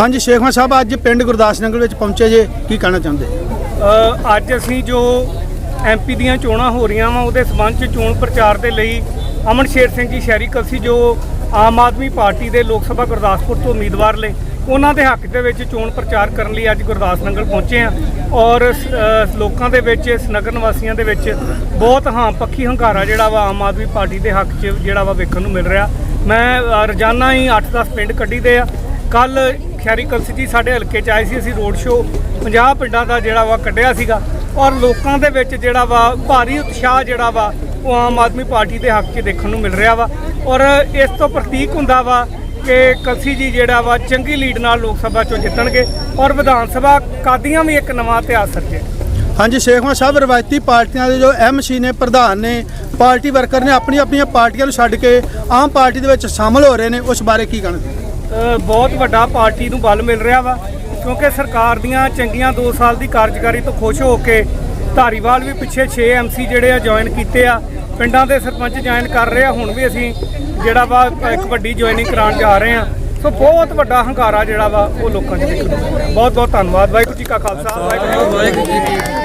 ਹਾਂਜੀ ਸ਼ੇਖਵਾਂ ਸਾਹਿਬ, ਅੱਜ ਪਿੰਡ ਗੁਰਦਾਸ ਨਗਰ ਵਿੱਚ ਪਹੁੰਚੇ ਜੇ, ਕੀ ਕਹਿਣਾ ਚਾਹੁੰਦੇ? ਅੱਜ ਅਸੀਂ ਜੋ ਐਮਪੀ ਦੀਆਂ ਚੋਣਾਂ ਹੋ ਰਹੀਆਂ ਵਾ, ਉਹਦੇ ਸਬੰਧ ਚ ਚੋਣ ਪ੍ਰਚਾਰ ਦੇ ਲਈ ਅਮਨ ਸ਼ੇਰ ਸਿੰਘ ਜੀ ਸ਼ਹਿਰੀ ਕਲਸੀ, ਜੋ ਆਮ ਆਦਮੀ ਪਾਰਟੀ ਦੇ ਲੋਕ ਸਭਾ ਗੁਰਦਾਸਪੁਰ ਤੋਂ ਉਮੀਦਵਾਰ ਨੇ, ਉਹਨਾਂ ਦੇ ਹੱਕ ਦੇ ਵਿੱਚ ਚੋਣ ਪ੍ਰਚਾਰ ਕਰਨ ਲਈ ਅੱਜ ਗੁਰਦਾਸ ਨਗਰ ਪਹੁੰਚੇ ਆ। ਔਰ ਲੋਕਾਂ ਦੇ ਵਿੱਚ, ਇਸ ਨਗਰ ਨਿਵਾਸੀਆਂ ਦੇ ਵਿੱਚ ਬਹੁਤ ਹਾਂ ਪੱਖੀ ਹੰਕਾਰਾ ਜਿਹੜਾ ਵਾ ਆਮ ਆਦਮੀ ਪਾਰਟੀ ਦੇ ਹੱਕ 'ਚ ਜਿਹੜਾ ਵਾ ਵੇਖਣ ਨੂੰ ਮਿਲ ਰਿਹਾ। ਮੈਂ ਰੋਜ਼ਾਨਾ ਹੀ 8-10 ਪਿੰਡ ਕੱਢੀ ਦੇ ਆ। ਕੱਲ ਖੈਰੀ ਕਲਸੀ ਜੀ ਸਾਡੇ ਹਲਕੇ 'ਚ ਆਏ ਸੀ, ਅਸੀਂ ਰੋਡ ਸ਼ੋਅ 50 ਪਿੰਡਾਂ ਦਾ ਜਿਹੜਾ ਵਾ ਕੱਢਿਆ ਸੀਗਾ ਔਰ ਲੋਕਾਂ ਦੇ ਵਿੱਚ ਜਿਹੜਾ ਵਾ ਭਾਰੀ ਉਤਸ਼ਾਹ ਜਿਹੜਾ ਵਾ ਉਹ ਆਮ ਆਦਮੀ ਪਾਰਟੀ ਦੇ ਹੱਕ 'ਚ ਦੇਖਣ ਨੂੰ ਮਿਲ ਰਿਹਾ ਵਾ ਔਰ ਇਸ ਤੋਂ ਪ੍ਰਤੀਕ ਹੁੰਦਾ ਵਾ ਕਿ ਕਲਸੀ ਜੀ ਜਿਹੜਾ ਵਾ ਚੰਗੀ ਲੀਡ ਨਾਲ ਲੋਕ ਸਭਾ 'ਚੋਂ ਜਿੱਤਣਗੇ ਔਰ ਵਿਧਾਨ ਸਭਾ ਕਾਦੀਆਂ ਵੀ ਇੱਕ ਨਵਾਂ ਇਤਿਹਾਸ ਸਰਜੇ ਹਾਂਜੀ ਸ਼ੇਖਵਾਂ ਸਾਹਿਬ, ਰਵਾਇਤੀ ਪਾਰਟੀਆਂ ਦੇ ਜੋ ਐਮਸੀ ਨੇ, ਪ੍ਰਧਾਨ ਨੇ, ਪਾਰਟੀ ਵਰਕਰ ਨੇ ਆਪਣੀ ਆਪਣੀਆਂ ਪਾਰਟੀਆਂ ਨੂੰ ਛੱਡ ਕੇ ਆਮ ਪਾਰਟੀ ਦੇ ਵਿੱਚ ਸ਼ਾਮਲ ਹੋ ਰਹੇ ਨੇ, ਉਸ ਬਾਰੇ ਕੀ ਕਹਿਣਾ ਬਹੁਤ ਵੱਡਾ ਪਾਰਟੀ ਨੂੰ ਬਲ ਮਿਲ ਰਿਹਾ ਵਾ, ਕਿਉਂਕਿ ਸਰਕਾਰ ਦੀਆਂ ਚੰਗੀਆਂ 2 ਸਾਲ ਦੀ ਕਾਰਜਕਾਰੀ ਤੋਂ ਖੁਸ਼ ਹੋ ਕੇ ਧਾਰੀਵਾਲ ਵੀ ਪਿੱਛੇ 6 ਐਮਸੀ ਜਿਹੜੇ ਆ ਜੁਆਇਨ ਕੀਤੇ ਆ। ਪਿੰਡਾਂ ਦੇ ਸਰਪੰਚ ਜੁਆਇਨ ਕਰ ਰਹੇ ਆ, ਹੁਣ ਵੀ ਅਸੀਂ ਜਿਹੜਾ ਵਾ ਇੱਕ ਵੱਡੀ ਜੁਆਇਨਿੰਗ ਕਰਾਉਣ ਜਾ ਰਹੇ ਆ। ਸੋ ਬਹੁਤ ਵੱਡਾ ਹੰਕਾਰਾ ਜਿਹੜਾ ਵਾ ਉਹ ਲੋਕਾਂ 'ਚ ਦੇਖਣ ਨੂੰ ਬਹੁਤ ਬਹੁਤ ਧੰਨਵਾਦ। ਵਾਹਿਗੁਰੂ ਜੀ ਕਾ ਖਾਲਸਾ, ਵਾਹਿਗੁਰੂ ਜੀ ਕੀ ਫਤਿਹ।